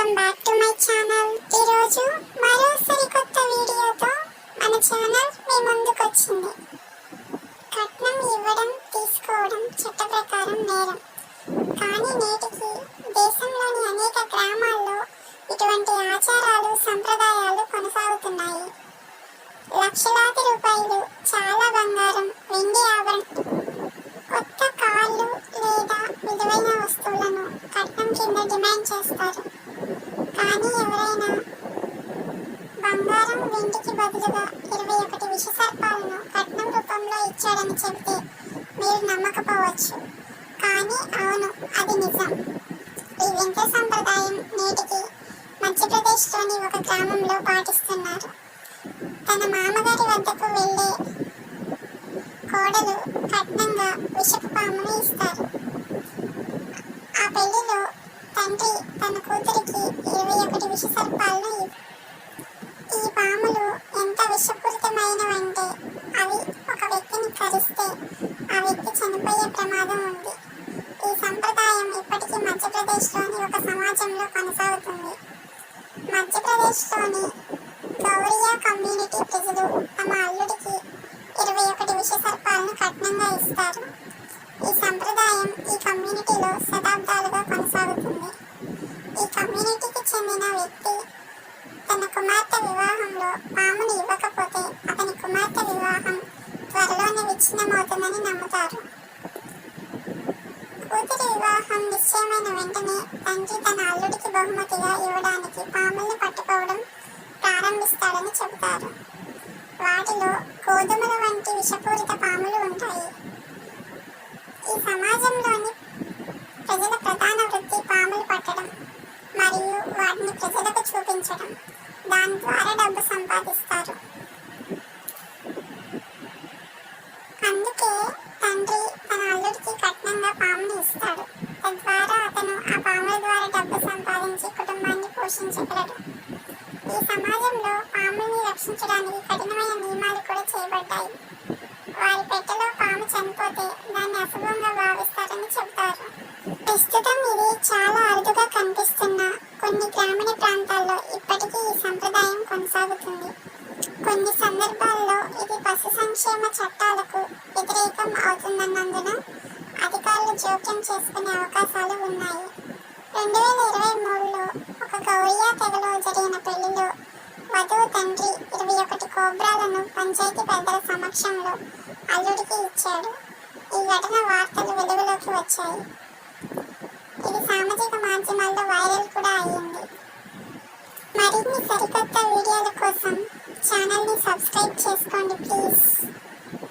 Welcome back to my channel. ఈరోజు మరో సరికొత్త వీడియోతో మన ఛానల్ మీ ముందుకు వచ్చింది కట్నం ఇవ్వడం తీసుకోవడం చట్ట ప్రకారం నేరం. కానీ నేటికి దేశంలోని అనేక గ్రామాల్లో ఇటువంటి ఆచారాలు సంప్రదాయాలు కొనసాగుతున్నాయి. లక్షలాది రూపాయలు చాలా బంగారం వెండి ఆభరణ కొత్త కార్లు లేదా విలువైన వస్తువులను కట్నం కింద డిమాండ్ చేస్తారు. కానీ ఎవరైనా బంగారం వెండికి బదులుగా ఇరవై ఒకటి విషసర్పాలను కట్నం రూపంలో ఇచ్చాడని చెబితే మీరు నమ్మకపోవచ్చు. కానీ అవును అది నిజం. ఈ వింత సంప్రదాయం నేటికి మధ్యప్రదేశ్లోని ఒక గ్రామంలో పాటిస్తున్నారు. తన మామగారి వద్దకు వెళ్ళే కోడలు కట్నంగా విషపు పామును ఇస్తారు. ఆ పెళ్ళిలో తండ్రి తన కూతురికి ఇరవై ఒకటి విష సర్పాలను ఈ పాములు ఎంత విషపూరితమైనవంటే అవి ఒక వ్యక్తిని కరిస్తే ఆ వ్యక్తి చనిపోయే ప్రమాదం ఉంది. ఈ సంప్రదాయం ఇప్పటికీ మధ్యప్రదేశ్లోని ఒక సమాజంలో కొనసాగుతుంది. మధ్యప్రదేశ్లోని గౌరియా కమ్యూనిటీ ప్రజలు తమ అల్లుడికి ఇరవై ఒకటి విష సర్పాలను ఇస్తారు. ఈ సంప్రదాయం ఈ కమ్యూనిటీలో శతాబ్దాలుగా కొనసాగుతుంది ఈ కమ్యూనిటీకి చెందిన వ్యక్తి తన కుమార్తె వివాహంలో పాముని ఇవ్వకపోతే అతని కుమార్తె వివాహం త్వరలోనే విచ్ఛిన్నమవుతుందని నమ్ముతారు. కూతురి వివాహం నిశ్చయమైన వెంటనే తండ్రి తన అల్లుడికి బహుమతిగా ఇవ్వడానికి పాముల్ని పట్టుకోవడం ప్రారంభిస్తాడని చెబుతారు. వాటిలో గోధుమల వంటి విషపూరిత పాములు ఉంటాయి. ఈ సమాజంలోని ప్రజల ప్రధాన వృత్తి పాములు పట్టడం మరియు వాటిని ప్రజలకు దాని ద్వారా డబ్బు సంపాదిస్తారు. అందుకే తండ్రి తన అల్లుడికి కట్నంగా పాముని ఇస్తాడు తద్వారా అతను ఆ పాముల ద్వారా డబ్బు సంపాదించి కుటుంబాన్ని పోషించగలడు. ఈ సమాజంలో పాముల్ని రక్షించడానికి కఠినమైన నియమాలు కూడా చేయబడ్డాయి. వారి పెట్టెలో పాము చనిపోతే దాన్ని అశుభంగా భావిస్తారని చెబుతారు. ప్రస్తుత కొనసాగుతుంది. కొన్ని సందర్భాల్లో ఇది పశు సంక్షేమ చట్టాలకు వ్యతిరేకం అవుతున్నందున అధికారులు జోక్యం చేసుకునే అవకాశాలు ఉన్నాయి. రెండు వేల ఇరవై మూడులో ఒక గౌరియా తెగలో జరిగిన పెళ్ళిలో వధువు తండ్రి ఇరవై ఒకటి కోబ్రాలను పంచాయతీ పెద్దల సమక్షంలో అల్లుడికి ఇచ్చాడు. ఈ ఘటన వార్తలు వెలుగులోకి వచ్చాయి. ఇది సామాజిక మాధ్యమాల్లో వైరల్ కూడా అయ్యింది. మరిన్ని సరికొత్త వీడియోల కోసం ఛానల్ని సబ్స్క్రైబ్ చేసుకోండి ప్లీజ్.